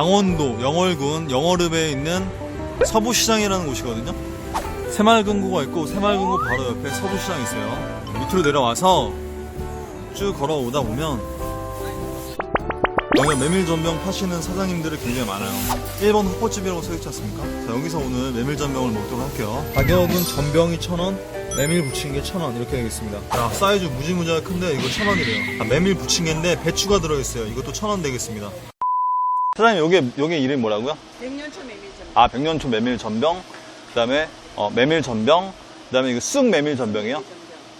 강원도 영월군 영월읍에 있는 서부시장이라는 곳이거든요. 새마을금고가 있고 새마을금고 바로 옆에 서부시장이 있어요. 밑으로 내려와서 쭉 걸어오다 보면 여기가 메밀전병 파시는 사장님들이 굉장히 많아요. 1번 헛버집이라고 써있지 않습니까? 자, 여기서 오늘 메밀전병을 먹도록 할게요. 가격은 전병이 1,000원, 메밀 부침개 1,000원 이렇게 되겠습니다. 자, 사이즈 무지무지하게 큰데 이거 1,000원이래요. 자, 메밀 부침개인데 배추가 들어있어요. 이것도 1,000원 되겠습니다. 사장님, 요게, 요게 이름이 뭐라고요? 백년초 메밀전. 아, 백년초 메밀 전병, 그 다음에, 어, 메밀 전병, 그 다음에 이거 쑥 메밀 전병이요?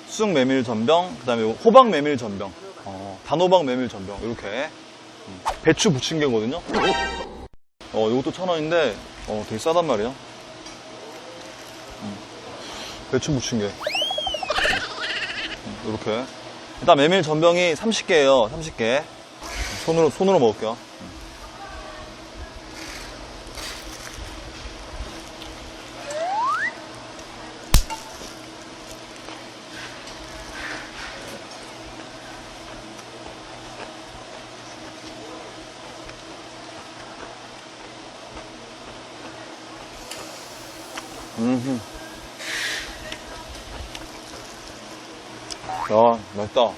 쑥 메밀 전병, 그 다음에 호박 메밀 전병, 어, 단호박 메밀 전병, 이렇게. 음, 배추 부침개거든요? 어, 이것도 천 원인데, 어, 되게 싸단 말이에요. 음, 배추 부침개. 음, 이렇게. 일단 메밀 전병이 30개예요 30개. 손으로, 손으로 먹을게요. 야, 맛있다.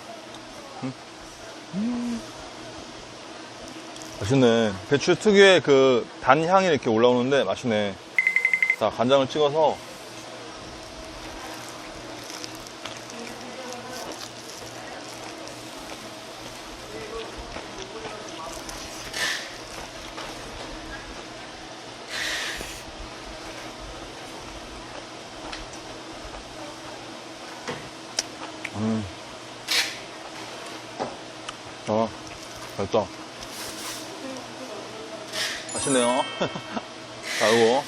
음. 맛있네. 배추 특유의 그 단향이 이렇게 올라오는데 맛있네. 자, 간장을 찍어서. 맛있네요. 자, 이거.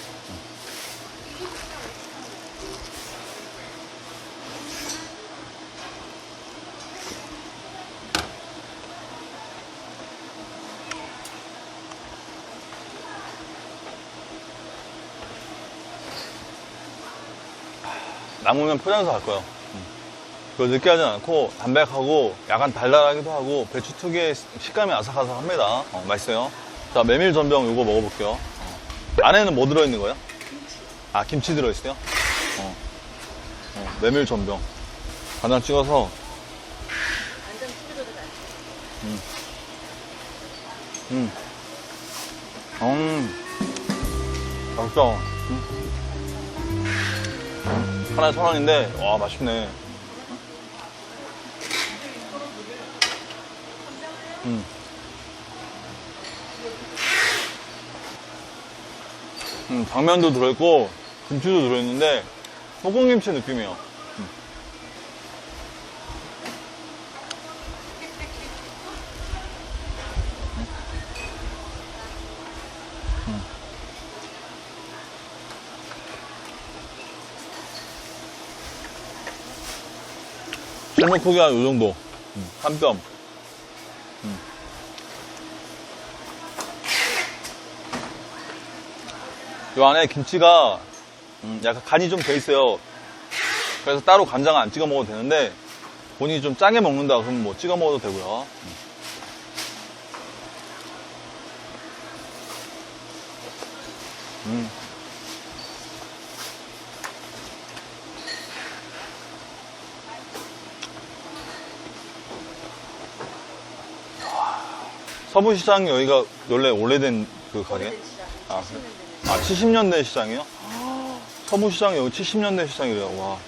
남으면 포장해서 갈 거예요. 그 느끼하지 않고 담백하고 약간 달달하기도 하고 배추 특유의 식감이 아삭아삭합니다. 어, 맛있어요. 자 메밀 전병 이거 먹어볼게요. 어. 안에는 뭐 들어있는 거예요? 아 김치 들어있어요? 어. 어, 메밀 전병 간장 찍어서 가. 음. 음. 맛있다. 음. 음. 하나에 천 원인데 와 맛있네. 음. 음, 당면도 들어있고, 김치도 들어있는데, 소금김치 느낌이에요. 음. 음. 셀목 크기가 이 정도. 음, 한 뼘. 요 안에 김치가 음, 약간 간이 좀 돼 있어요. 그래서 따로 간장 안 찍어 먹어도 되는데 본인이 좀 짜게 먹는다 그러면 뭐 찍어 먹어도 되고요. 음. 음. 서부시장 여기가 원래 오래된 그 가게? 오래된 시장. 아, 70년 되는. 아, 70년대 시장이요? 서부시장이 여기 70년대 시장이래요. 와.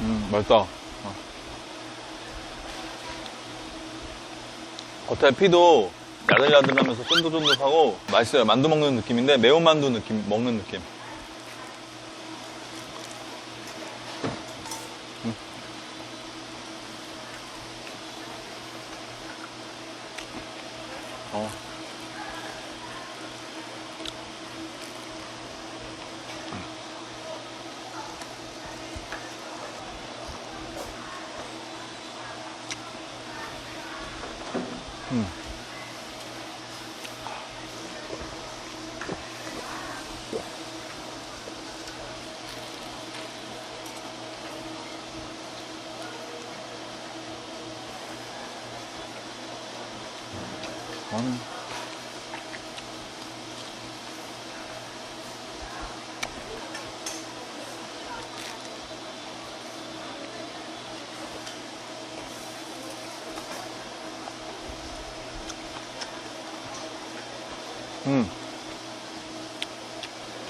음, 맛있다. 어. 겉에 피도 야들야들하면서 쫀득쫀득하고 맛있어요. 만두 먹는 느낌인데 매운 만두 느낌 먹는 느낌.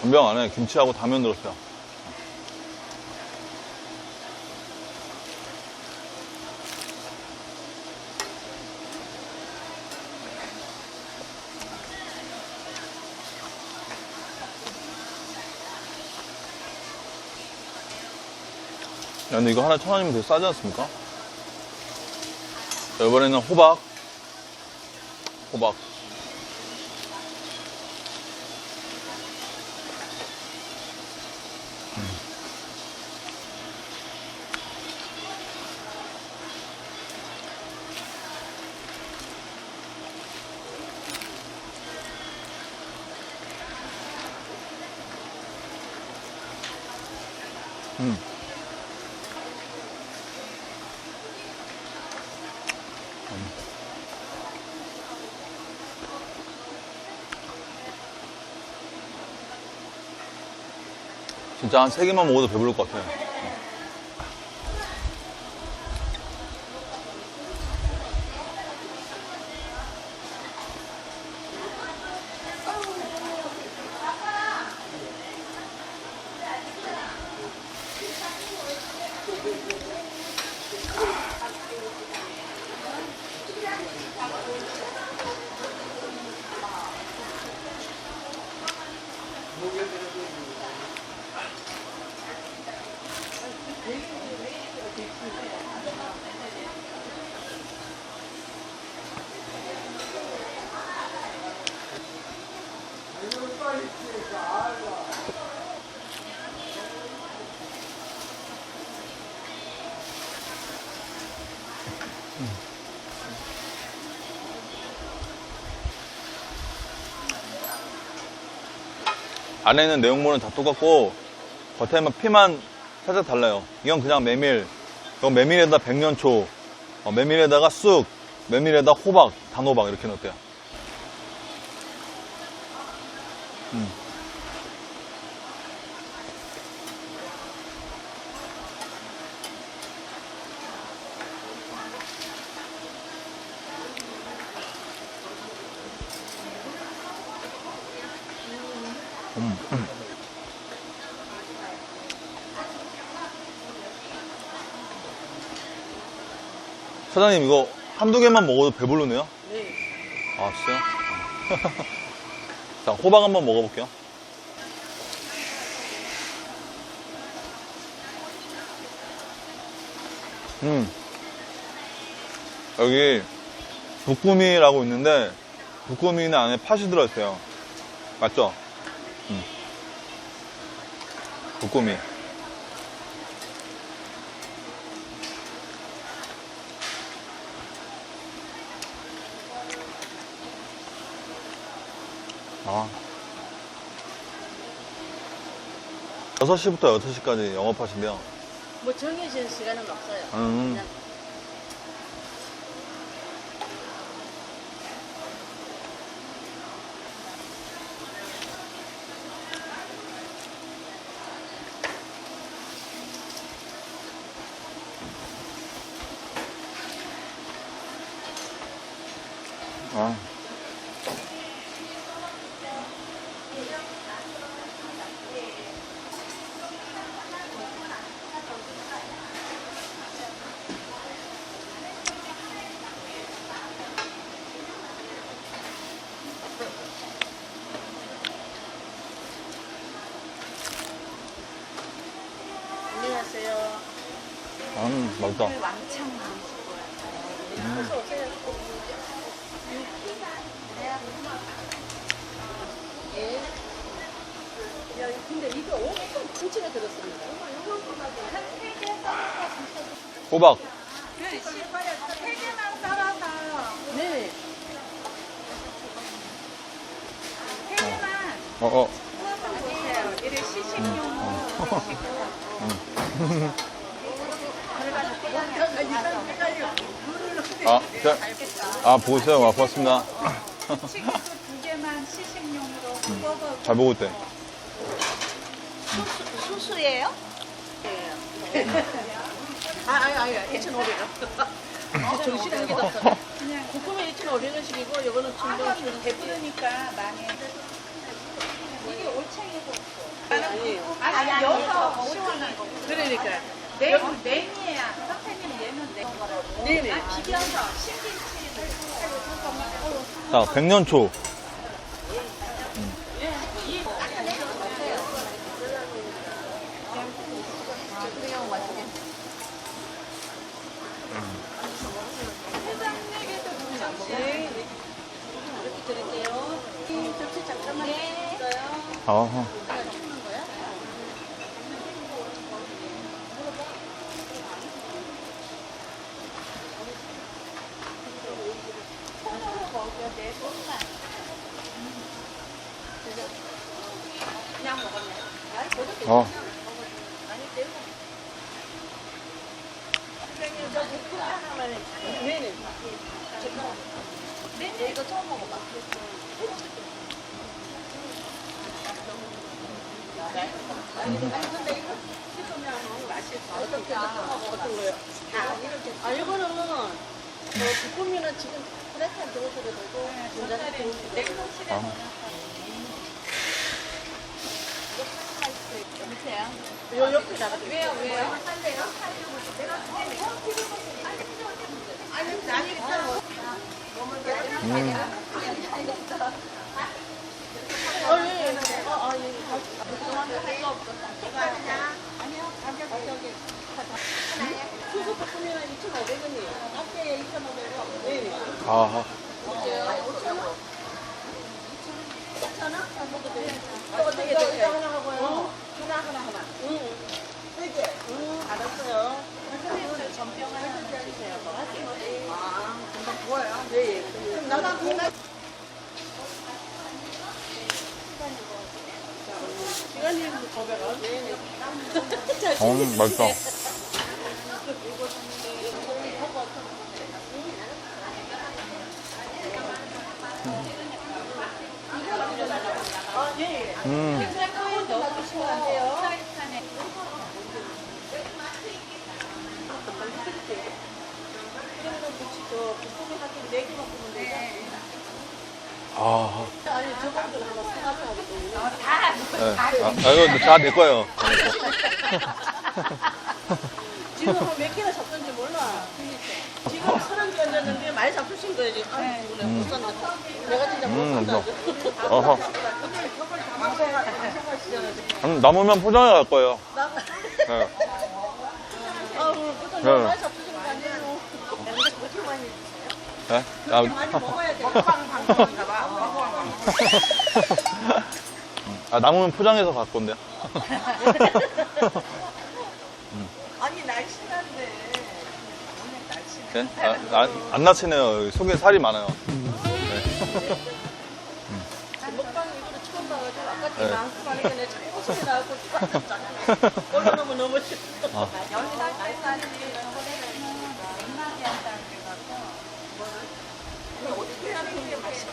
전병 안에 김치하고 당면 들었어요. 야, 근데 이거 하나 천 원이면 되게 싸지 않습니까? 자, 이번에는 호박. 호박. 진짜 한 세 개만 먹어도 배부를 것 같아요. 안에 있는 내용물은 다 똑같고 겉에만 피만 살짝 달라요. 이건 그냥 메밀. 이건 메밀에다 백년초, 어, 메밀에다가 쑥, 메밀에다 호박, 단호박 이렇게 넣었대요. 음. 사장님 이거 한두 개만 먹어도 배부르네요. 네. 아 진짜요? 자 호박 한번 먹어볼게요. 음 여기 북구미라고 있는데 북구미는 안에 팥이 들어있어요. 맞죠? 음. 북구미. 아. 6시부터 6시까지 영업하신대요. 뭐 정해진 시간은 없어요. 음. 그냥 아. 안녕하세요. 음, 맛있다. 왕창 많으실 거예요. 어서 오세요. 야, 근데 이거 엄청 덩치가 호박. 세 개만 썰어서 네. 어, 어. 구워 서 주세요. 이래 시식용으로. 아, 자, 아, 있어요. 아, 고맙습니다. 치킨도 두 개만 시식용으로 구워서 잘 보고 있대. 수수예요? 아, 아니, 아니, 2,500원. 어, 정신한 게 더. 그냥 볶음은 2,500원씩이고, 이거는 충분히 좀 배부르니까 많이. 이게 올챙이도 아니, 아니 아니 여기서 시원한 거. 그러니까. 냉 냉이에요. 선생님 얘는 냉. 네네. 아, 비벼서 신김치를 자, 백년초. 네. 이렇게 드릴게요. 이 접시 잠깐만 있어요. 아, 그냥 먹었네. 아니, 그것도 어. 아니, 떼고. 선생님, 저 볶음 하나만 해주세요. 네네. 네, 이거 처음 먹어봐. 아니, 근데 이거 씹으면 맛있어. 어떻게 어떤 거요? 아, 이거는 뭐 볶음면은 지금 아니 아니 일단 음. 수수 볶음면은 2,500원이에요. 앞에 2,500원. 네. 아, 어떻게 이거 하 어, 맛있어. 음. 넣어주시면 안 돼요. 그러면 혹시 저 볶음면 같은 네 개만 보면 되죠? 아, 아니 저분들 하나 사가서 하거든요. 네. 아, 아, 이거 다내 거예요. 지금 몇 개나 잡던지 몰라. 지금 서른 개 얹었는데 많이 잡수신 거예요 지금. 아, 지금 내가 못 샀나. 내가 진짜 음, 못 맛있어. 샀나. 어허. 음, 남으면 포장해 갈 거예요. 네. 아우, 그것도 네. 많이 잡수신 거 아니에요? 근데 그렇게 많이 네? 아, 많이 먹어야 돼. 먹방 방송인가 봐. 아, 남으면 포장해서 갈 건데요. 아니 날씬한데 오늘 날씬. 네? 아, 안, 안 나치네요. 여기 속에 살이 많아요. 먹방 이거를 처음 봐가지고 아까 네. 전에 자꾸 소리 나고 너무 싫어. 아, 갖고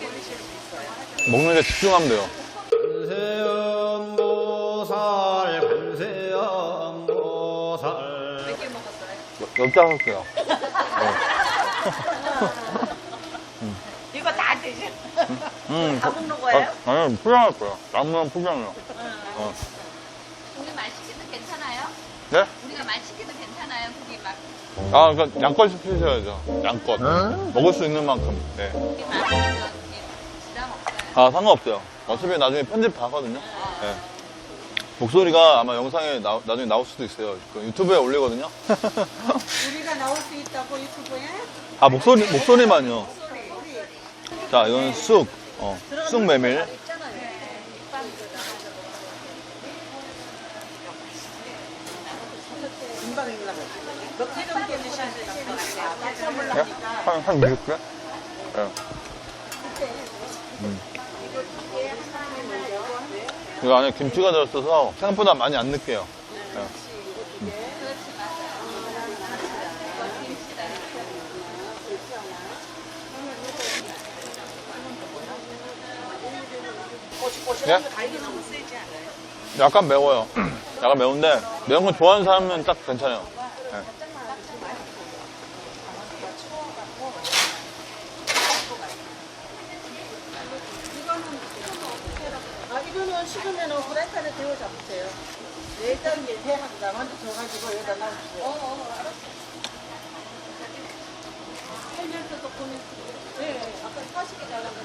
있어요? 먹는 게 집중하면 돼요. 관세음보살 관세음보살 몇 개 먹었어요? 열다섯 개요. 이거 다 드셔. 음, 다 먹는 거예요? 아, 아니, 포장할 거예요. 남으면 포장해요. 어. 우리 말 시켜도 괜찮아요? 네? 우리가 말 시켜도 괜찮아요? 그게 막 아, 그러니까 양껏 시키셔야죠. 양껏. 먹을 수 있는 만큼. 네. 그게 많으면 부담 없어요. 아, 상관없어요. 어차피 나중에 편집 다 하거든요. 네. 목소리가 아마 영상에 나, 나중에 나올 수도 있어요. 그 유튜브에 올리거든요. 우리가 나올 수 있다고 유튜브에? 아, 목소리, 목소리만요. 자, 이거는 쑥. 어, 쑥 메밀. 예? 한, 한 20개? 예. 음. 이 안에 김치가 들었어서 생각보다 많이 안 느껴요. 예. 예? 약간 매워요. 약간 매운데 매운 거 좋아하는 사람은 딱 괜찮아요. 예. 이거는 식으면 후라이팬에 데워 잡으세요. 네, 일단 이제 회 한장 먼저 줘가지고 여기다 놔주세요. 어, 어, 알았어. 살면서도 보면, 네, 아까 사시게 달라고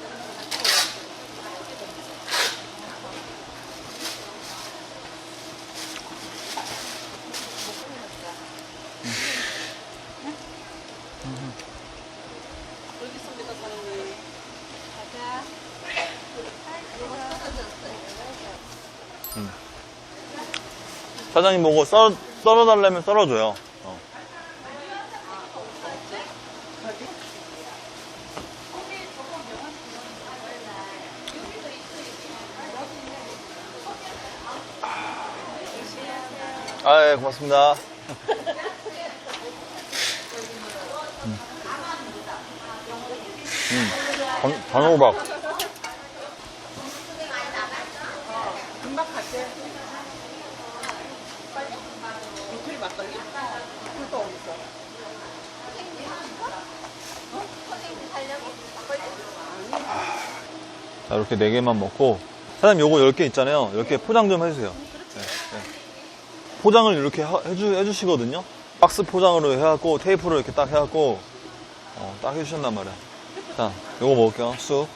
여기 있습니다, 사장님. 사장님 보고 썰, 썰어달라면 썰어줘요. 어. 아, 예, 고맙습니다. 음. 음, 전, 전호박. 금방 갈게. 도토리 막걸리? 그것도 어딨어? 자, 이렇게 4개만 먹고. 사장님, 요거 10개 있잖아요. 10개 포장 좀 해주세요. 네, 네. 포장을 이렇게 하- 해주, 해주시거든요. 박스 포장으로 해갖고, 테이프로 이렇게 딱 해갖고, 어, 딱 해주셨단 말이야. 자, 요거 먹을게요. 쑥.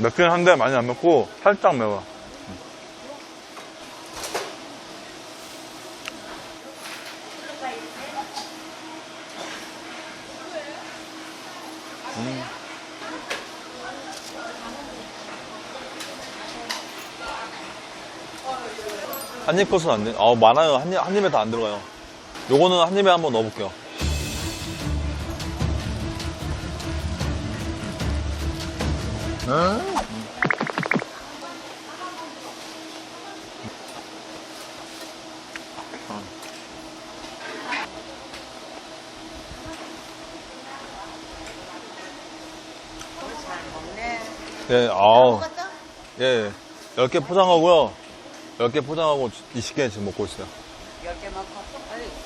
맵긴 한데 많이 안 맵고, 살짝 매워. 음. 한입 컷은 안 돼. 아, 많아요. 한 입, 한 입에 다 안 들어가요. 요거는 한 입에 한번 넣어볼게요. 잘 먹네. 예, 아우. 예, 10개 포장하고요. 10개 포장하고 20개 지금 먹고 있어요. 10개 먹고.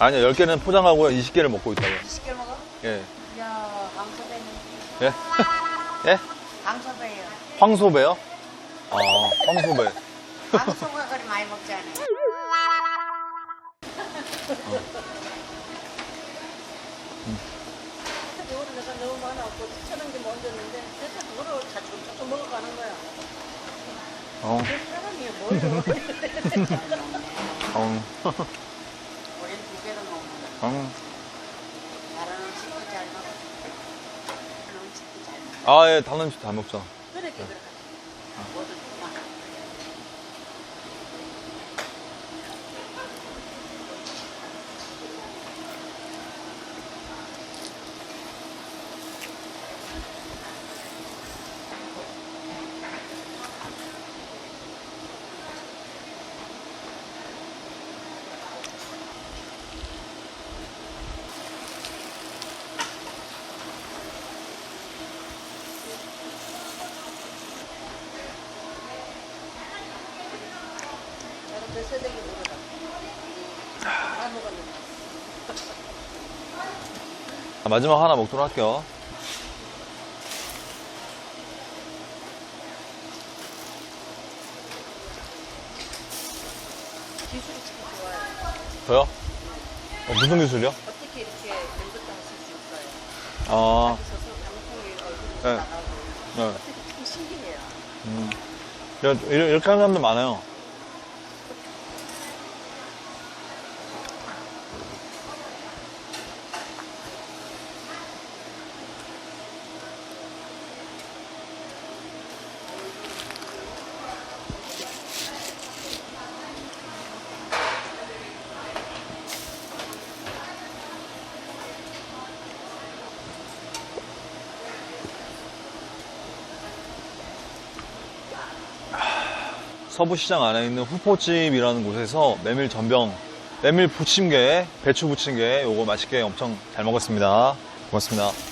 아니, 아니요, 10개는 포장하고요. 20개를 먹고 있다고요. 20개 먹어? 예. 야, 강소배는. 예? 예? 강소배예요. 황소배요? 아, 황소배. 강소가 그리 많이 먹지 않아요. 이거는 내가 너무 많아 갖고 추천한 게 먼저였는데 그래서 그거를 자주자주 먹어가는 거야. 어, 그 사람이 뭘 좋아해. 어, 우린 두 개도 먹는 거야. 어. 다른 음식도 잘 먹어. 다른 음식도 잘 먹어. 아, 예, 다른 음식 다 먹죠. 그렇게 그렇 마지막 하나 먹도록 할게요. 기술이 참 좋아요. 저요? 어, 무슨 기술이요? 어떻게 이렇게 연극도 하실 수 있어요? 아, 네. 네. 신기해요. 음. 이렇게 하는 사람들 많아요. 서부시장 안에 있는 후포집이라는 곳에서 메밀 전병, 메밀 부침개, 배추 부침개 요거 맛있게 엄청 잘 먹었습니다. 고맙습니다.